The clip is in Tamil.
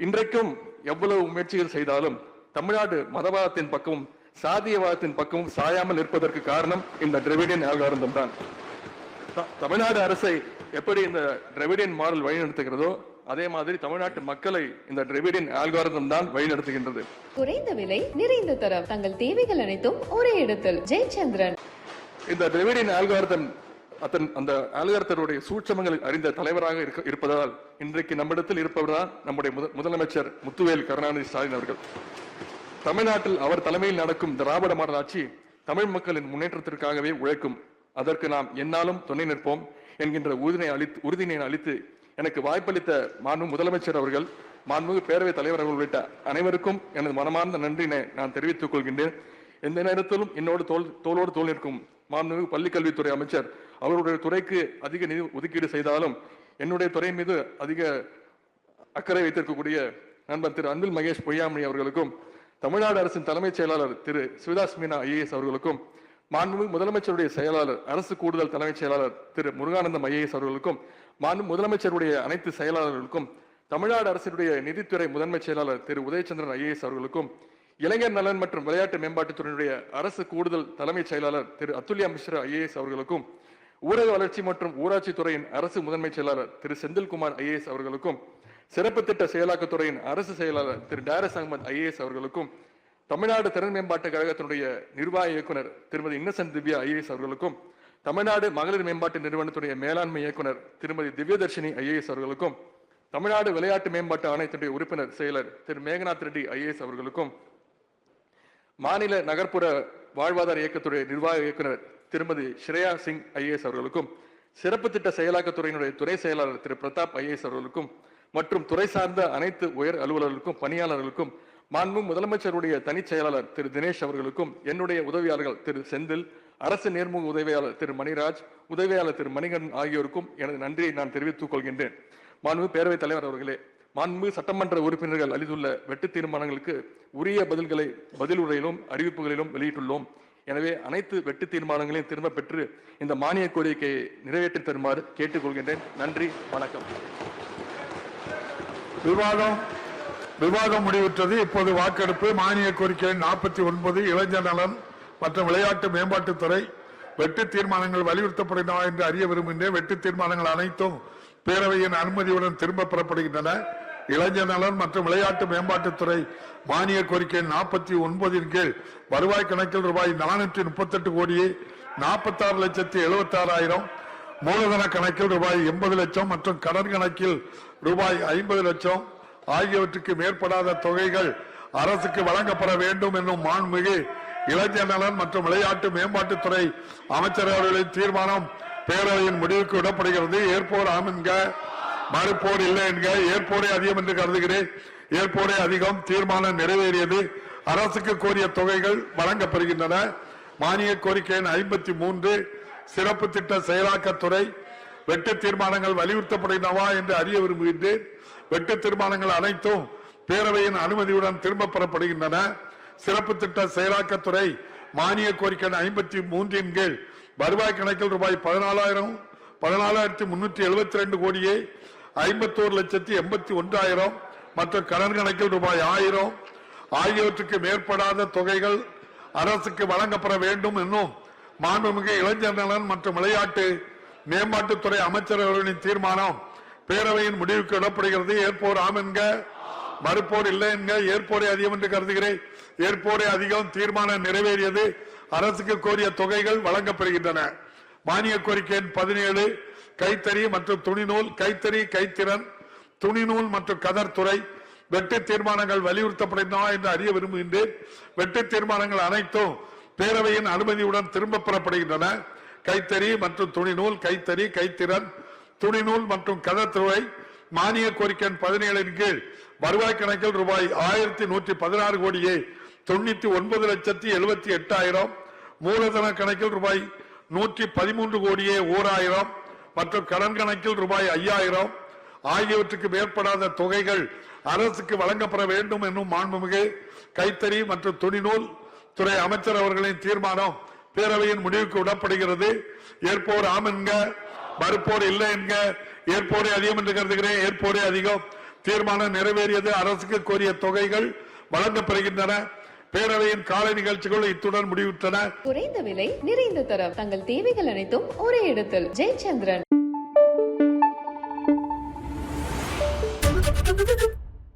இன்றைக்கும் எவ்வளவு முயற்சிகள் செய்தாலும் தமிழ்நாடு மதவாதத்தின் பக்கமும் சாதியவாதத்தின் பக்கமும் சாயாமல் இருப்பதற்கு காரணம் இந்த திராவிடியன் ஆல்காரந்தம் தான் தமிழ்நாடு அரசை எப்படி இந்த திராவிடியன் மாடல் வழிநடத்துகிறதோ அதே மாதிரி தமிழ்நாட்டு மக்களை இந்த திராவிடியன் ஆல்காரந்தம் தான் வழிநடத்துகின்றது. குறைந்த விலை நிறைந்த தரம் தங்கள் தேவைகள் அனைத்தும் ஒரே இடத்தில். ஜெயச்சந்திரன். இந்த திராவிடியன் ஆல்காரதம் அத்தன் அந்த ஆல்காரத்தருடைய சூட்சமங்களை அறிந்த தலைவராக இருக்க இருப்பதால் இன்றைக்கு நம்மிடத்தில் இருப்பவர் தான் நம்முடைய முத- முதலமைச்சர் முத்துவேல் கருணாநிதி ஸ்டாலின் அவர்கள். தமிழ்நாட்டில் அவர் தலைமையில் நடக்கும் திராவிட மாடல் ஆட்சி தமிழ் மக்களின் முன்னேற்றத்திற்காகவே உழைக்கும். அதற்கு நாம் என்னாலும் துணை நிற்போம் என்கின்ற உறுதினை அளித்து உறுதியினை அளித்து எனக்கு வாய்ப்பளித்த மாண்பு முதலமைச்சர் அவர்கள் மாண்புமிகு பேரவைத் தலைவர் அவர்கள் உள்ளிட்ட அனைவருக்கும் எனது மனமார்ந்த நன்றினை நான் தெரிவித்துக் கொள்கின்றேன். எந்த நேரத்திலும் என்னோடு தோல் தோளோடு தோல் நிற்கும் மாண்புமிகு பள்ளிக்கல்வித்துறை அமைச்சர் அவருடைய துறைக்கு அதிக நிதி ஒதுக்கீடு செய்தாலும் என்னுடைய துறை மீது அதிக அக்கறை வைத்திருக்கக்கூடிய நண்பர் திரு அன்பில் மகேஷ் பொய்யாமணி அவர்களுக்கும் தமிழ்நாடு அரசின் தலைமைச் செயலாளர் திரு சிவதாஸ் மீனா ஐஏஎஸ் அவர்களுக்கும் மாண்புமிகு முதலமைச்சருடைய செயலாளர் அரசு கூடுதல் தலைமைச் செயலாளர் திரு முருகானந்தம் ஐஏஎஸ் அவர்களுக்கும் மாண்பு முதலமைச்சருடைய அனைத்து செயலாளர்களுக்கும் தமிழ்நாடு அரசினுடைய நிதித்துறை முதன்மைச் செயலாளர் திரு உதயச்சந்திரன் ஐஏஎஸ் அவர்களுக்கும் இளைஞர் நலன் மற்றும் விளையாட்டு மேம்பாட்டுத்துறையினுடைய அரசு கூடுதல் தலைமைச் செயலாளர் திரு அத்துல்யா மிஸ்ரா ஐஏஎஸ் அவர்களுக்கும் ஊரக வளர்ச்சி மற்றும் ஊராட்சி துறையின் அரசு முதன்மைச் செயலாளர் திரு செந்தில்குமார் ஐஏஎஸ் அவர்களுக்கும் சிறப்பு திட்ட செயலாக்கத்துறையின் அரசு செயலாளர் திரு டாரஸ் அகமது ஐஏஎஸ் அவர்களுக்கும் தமிழ்நாடு திறன் மேம்பாட்டு கழகத்தினுடைய நிர்வாக இயக்குனர் திருமதி இன்னசென்ட் திவ்யா ஐஏஎஸ் அவர்களுக்கும் தமிழ்நாடு மகளிர் மேம்பாட்டு நிறுவனத்துடைய மேலாண்மை இயக்குனர் திருமதி திவ்யதர்ஷினி ஐஏஎஸ் அவர்களுக்கும் தமிழ்நாடு விளையாட்டு மேம்பாட்டு ஆணையத்தினுடைய உறுப்பினர் செயலர் திரு மேகநாத் ரெட்டி ஐஏஎஸ் அவர்களுக்கும் மாநில நகர்ப்புற வாழ்வாதார இயக்கத்துடைய நிர்வாக இயக்குனர் திருமதி ஸ்ரேயா சிங் ஐஏஎஸ் அவர்களுக்கும் சிறப்பு திட்ட செயலாக்கத்துறையினுடைய துறை செயலாளர் திரு பிரதாப் ஐஏஎஸ் அவர்களுக்கும் மற்றும் துறை சார்ந்த அனைத்து உயர் அலுவலர்களுக்கும் பணியாளர்களுக்கும் மாண்பு முதலமைச்சருடைய தனிச் செயலாளர் திரு தினேஷ் அவர்களுக்கும் என்னுடைய உதவியாளர்கள் திரு செந்தில் அரசு நேர்முக உதவியாளர் திரு மணிராஜ் உதவியாளர் திரு மணிகண்டன் ஆகியோருக்கும் எனது நன்றியை நான் தெரிவித்துக் கொள்கின்றேன். மாண்பு பேரவைத் தலைவர் அவர்களே மாண்பு சட்டமன்ற உறுப்பினர்கள் அளித்துள்ள வெட்டு தீர்மானங்களுக்கு உரிய பதில்களை பதில் உரையிலும் அறிவிப்புகளிலும் வெளியிட்டுள்ளோம். எனவே அனைத்து வெட்டு தீர்மானங்களையும் திரும்ப பெற்று இந்த மானிய கோரிக்கையை நிறைவேற்றி தருமாறு கேட்டுக்கொள்கின்றேன். நன்றி வணக்கம். விவாதம் விவாதம் முடிவுற்றது. இப்போது வாக்கெடுப்பு மானிய கோரிக்கை நாற்பத்தி ஒன்பது இளைஞர் நலன் மற்றும் விளையாட்டு மேம்பாட்டுத்துறை வெட்டு தீர்மானங்கள் வலியுறுத்தப்படுகின்றன என்று அறிய விரும்புகின்றேன். வெட்டு தீர்மானங்கள் அனைத்தும் பேரவையின் அனுமதியுடன் திரும்ப பெறப்படுகின்றன. இளைஞர் நலன் மற்றும் விளையாட்டு மேம்பாட்டுத்துறை மானிய கோரிக்கை நாற்பத்தி ஒன்பதின் கீழ் வருவாய் கணக்கில் ரூபாய் நானூற்றி முப்பத்தெட்டு கோடியே நாற்பத்தாறு லட்சத்தி எழுபத்தாறாயிரம் மூலதன கணக்கில் ரூபாய் எண்பது லட்சம் மற்றும் கடன் கணக்கில் ரூபாய் ஐம்பது லட்சம். ஆகியவற்றுக்கு மேற்படாத தொகைகள் அரசுக்கு வழங்கப்பட வேண்டும் என்னும் மாண்புமிகு இளைஞர் நலன் மற்றும் விளையாட்டு மேம்பாட்டுத்துறை அமைச்சர் அவர்களின் தீர்மானம் பேரவையின் முடிவுக்கு விடப்படுகிறது. ஏற்போர் ஆம் மறுப்போர் இல்லை என்க ஏற்போரே அதிகம் என்று கருதுகிறேன். ஏற்போரே அதிகம் தீர்மானம் நிறைவேறியது. அரசுக்கு கோரிய தொகைகள் வழங்கப்படுகின்றன. மானிய கோரிக்கை எண் ஐம்பத்தி மூன்று. சிறப்பு திட்ட செயலாக்கத்துறை வெட்டு தீர்மானங்கள் வலியுறுத்தப்படுகின்றனவா என்று அறிய விரும்புகின்றேன். வெட்டு தீர்மானங்கள் அனைத்தும் பேரவையின் அனுமதியுடன் திரும்ப பெறப்படுகின்றன. சிறப்பு திட்ட செயலாக்கத்துறை மானிய கோரிக்கை ஐம்பத்தி மூன்றின் கீழ் வருவாய் கணக்கில் ரூபாய் பதினாலாயிரம் பதினாலாயிரத்தி முன்னூற்றி எழுபத்தி ரெண்டு கோடியே ஐம்பத்தோரு லட்சத்தி எண்பத்தி ஒன்றாயிரம் மற்றும் கடன் கணக்கில் ரூபாய் ஆயிரம். ஆகியவற்றுக்கு மேற்படாத தொகைகள் அரசுக்கு வழங்கப்பட வேண்டும் என்னும் மாண்புமிகு இளைஞர் நலன் மற்றும் விளையாட்டு மேம்பாட்டுத்துறை அமைச்சர்களின் தீர்மானம் பேரவையின் முடிவுக்கு விடப்படுகிறது. ஏற்போர் ஆம் என்க மறுப்போர் இல்லை என்க ஏற்போரே அதிகம் என்று கருதுகிறேன். ஏற்போரே அதிகம் தீர்மானம் நிறைவேறியது அரசுக்கு கோரிய தொகைகள் வழங்கப்படுகின்றன. மானிய கோரிக்கை பதினேழு கைத்தறி மற்றும் துணிநூல் கைத்தறி கைத்திறன் துணிநூல் மற்றும் கதர்துறை வெட்டு தீர்மானங்கள் வலியுறுத்தப்படுகின்றன என்று அறிய விரும்புகின்றேன். வெட்டு தீர்மானங்கள் அனைத்தும் பேரவையின் அனுமதியுடன் திரும்ப பெறப்படுகின்றன. கைத்தறி மற்றும் துணிநூல் கைத்தறி கைத்திறன் துணிநூல் மற்றும் கதத்துறை மானிய கோரிக்கை பதினேழின் கீழ் வருவாய் கணக்கில் ரூபாய் ஆயிரத்தி நூற்றி பதினாறு கோடியே தொண்ணூத்தி ஒன்பது லட்சத்தி எழுபத்தி எட்டாயிரம். மூலதன கணக்கில் ரூபாய் நூற்றி பதிமூன்று கோடியே ஓராயிரம். மற்றும் கடன் கணக்கில் ரூபாய் ஐயாயிரம். ஆகியவற்றுக்கு மேற்படாத தொகைகள் அரசுக்கு வழங்கப்பட வேண்டும் என்னும் மாண்புமிகு கைத்தறி மற்றும் துணிநூல் துறை அமைச்சர் அவர்களின் தீர்மானம் பேரவையின் முடிவுக்கு விடப்படுகிறது. ஏற்போர் ஆம் என்க மறுப்போர் இல்லை என்க ஏற்போரே அதிகம் என்று கருதுகிறேன். ஏற்போரே அதிகம். தீர்மானம் நிறைவேறியது அரசுக்கு கோரிய தொகைகள் வழங்கப்பெறுகின்றன பேரவையின் காலை நிகழ்ச்சிகள் இத்துடன் முடிவுற்றன. குறைந்த விலை நிறைந்த தரம். தங்கள் தேவைகள் அனைத்தும் ஒரே இடத்தில். ஜெயச்சந்திரன்.